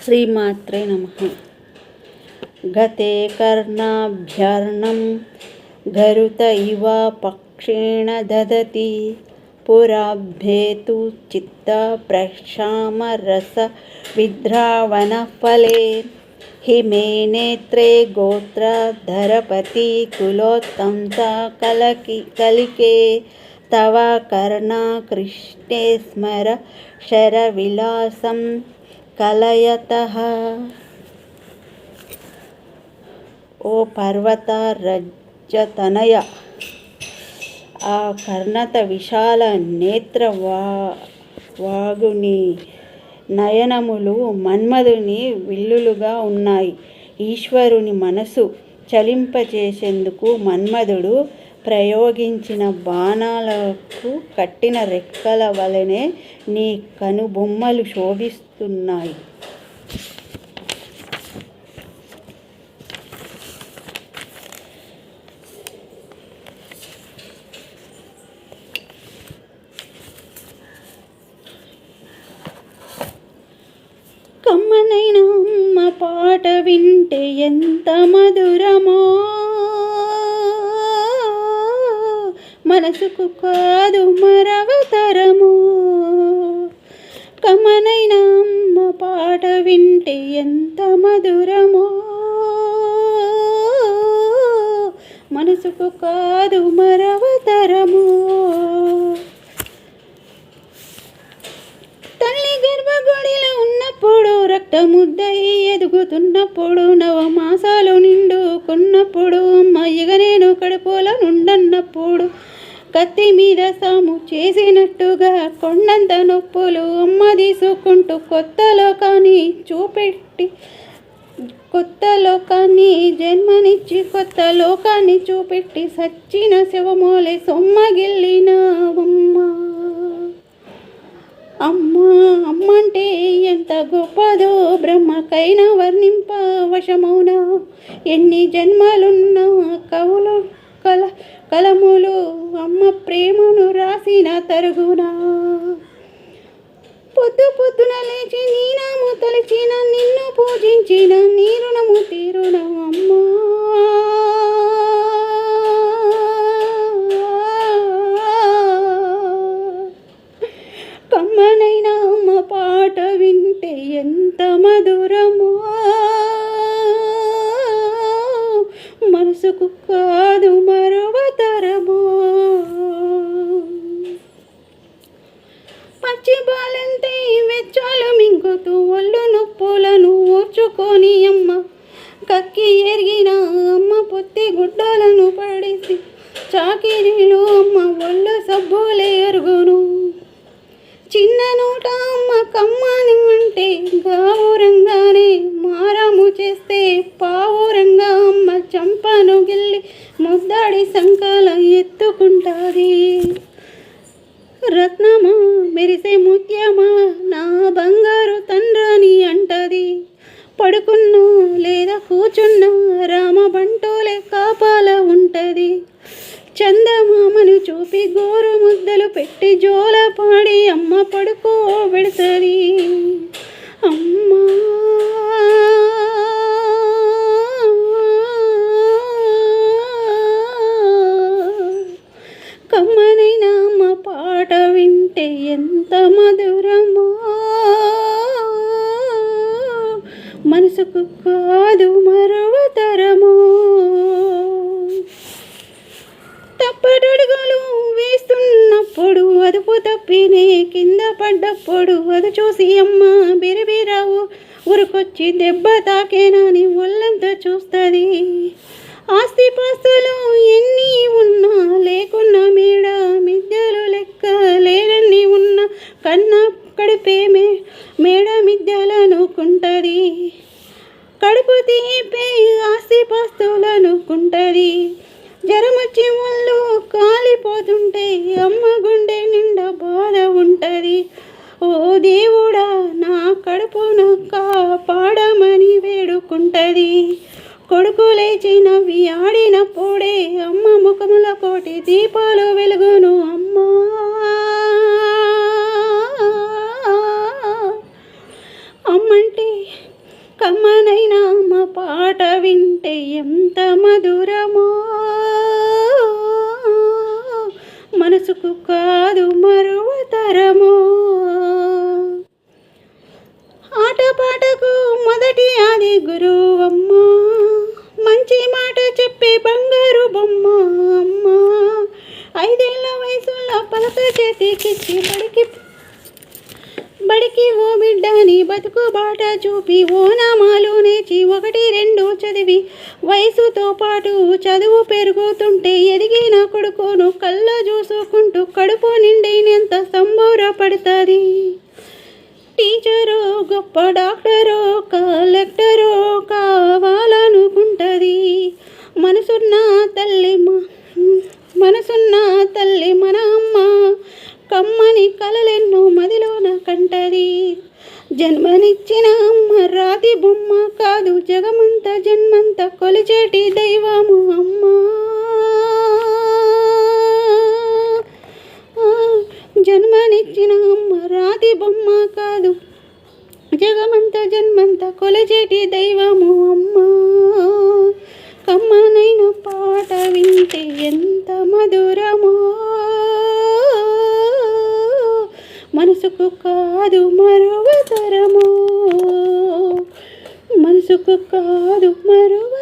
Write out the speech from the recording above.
శ్రీమాత్రే నమ గతే కర్ణాభ్యర్ణం గరుత ఇవ పక్షేణ దదతి పురాభ్యేతు చిత్త ప్రక్షామరస విద్రావణ ఫలే హిమే నేత్రే గోత్ర ధరపతి కులోత్తం కలకి కలికే తవ కర్ణాకృష్ణే స్మర శరవిలాసం కలయత. ఓ పర్వత రజతనయ ఆ కర్ణత విశాల నేత్ర వా వాగుని నయనములు మన్మధుని విల్లులుగా ఉన్నాయి. ఈశ్వరుని మనసు చలింపచేసేందుకు మన్మధుడు ప్రయోగించిన బాణాలకు కట్టిన రెక్కల వలనే నీ కనుబొమ్మలు శోభిస్తున్నాయి. కమ్మనైన అమ్మ పాట వింటే ఎంత మధురమో. మనసుకు కాదు మరవతరము. కమనైన అమ్మ పాట వింటే ఎంత మధురమో. మనసుకు కాదు మరవతరము. తల్లి గర్భగుడిలో ఉన్నప్పుడు రక్తముద్దై ఎదుగుతున్నప్పుడు నవమాసాలు నిండుకున్నప్పుడు అమ్మయ్యగా నేను కడుపులో నుండన్నప్పుడు కత్తి మీద సాము చేసినట్టుగా కొండంత నొప్పులు అమ్మ తీసుకుంటూ కొత్త లోకాన్ని చూపెట్టి కొత్త లోకాన్ని జన్మనిచ్చి కొత్త లోకాన్ని చూపెట్టి సచ్చిన శవమోలే సొమ్మగిల్లినావమ్మ అమ్మ అమ్మంటే ఎంత గొప్పదో బ్రహ్మకైనా వర్ణింప వశమౌనా ఎన్ని జన్మలున్నా కవులు కల కలములు అమ్మ ప్రేమను రాసిన తరుగునా? పొద్దు పొద్దున లేచి నీ నాము తలిచిన నిన్ను పూజించిన నీ రుణము తీరున అమ్మా. కమ్మనైన అమ్మ పాట వింటే ఎంత మధురమో. మనసుకు కాదు మరవతరమో ఓర్చుకొని అమ్మ కక్కి ఎరిగిన అమ్మ పొత్తి గుడ్డలను పడేసి చాకిరీలు అమ్మ ఒళ్ళు సబ్బులే ఎరుగును. చిన్న నోట అమ్మ కమ్మని అంటే గావురంగానే మారము చేస్తే పావురంగా అమ్మ చంపను గిల్లి ముద్దడి సంకల ఎత్తుకుంటుంది. రత్నమా మెరిసే ముత్యమా నా బంగారు తండ్రని అంట పడుకున్నా లేదా కూర్చున్నా రామ బంటోలే కాపాల ఉంటది. చందమామను చూపి గోరు ముద్దలు పెట్టి జోల పాడి అమ్మ పడుకో పెడుతుంది. అమ్మా! కమ్మనైన అమ్మ పాట వింటే ఎంత మధు మనసుకు కాదు మరువతరము తప్పటడుగులు వేస్తున్నప్పుడు అదుపు తప్పినే కింద పడ్డప్పుడు అది చూసి అమ్మ బిరబిరావు ఉరుకొచ్చి దెబ్బ తాకేనని ఒళ్ళంతా చూస్తుంది. ఆస్తి పాస్తులు ఎన్ని కడుపు తీపే ఆస్తి పాస్తులనుకుంటుంది జ్వరమొచ్చి ఒళ్ళు కాలిపోతుంటే అమ్మ గుండె నిండా బాధ ఉంటుంది. ఓ దేవుడా నా కడుపున కాపాడమని వేడుకుంటది. కొడుకు లేచి నవ్వి ఆడినప్పుడే అమ్మ ముఖముల కోటి దీపాలు వెలుగును అమ్మ అంటే ఎంత మధురమో. మనసుకు కాదు మరువతరమో ఆటపాటకు మొదటి ఆది గురువమ్మ. మంచి మాట చెప్పే బంగారు బొమ్మ అమ్మ. ఐదేళ్ళ వయసులో పలక చేతికిచ్చి పడికి బడికి ఓ బిడ్డని బతుకు బాట చూపి ఓ నామాలు నేర్చి ఒకటి రెండు చదివి వయసుతో పాటు చదువు పెరుగుతుంటే ఎదిగిన కొడుకును కళ్ళ చూసుకుంటూ కడుపు నిండినంత సంబరపడుతుంది. టీచరు గొప్ప డాక్టరు కలెక్టరు ఒక జన్మనిచ్చిన. అమ్మ రాతి బొమ్మ కాదు జగమంత జన్మంత కొలిచేటి దైవము అమ్మ. జన్మనిచ్చిన. అమ్మ రాతి బొమ్మ కాదు జగమంత జన్మంత కొలచేటి దైవము అమ్మ. కమ్మనైన పాట వింటే ఎంత మధురమో. మనసుకు కాదు అవసరము మనసుకు కాదు మరువ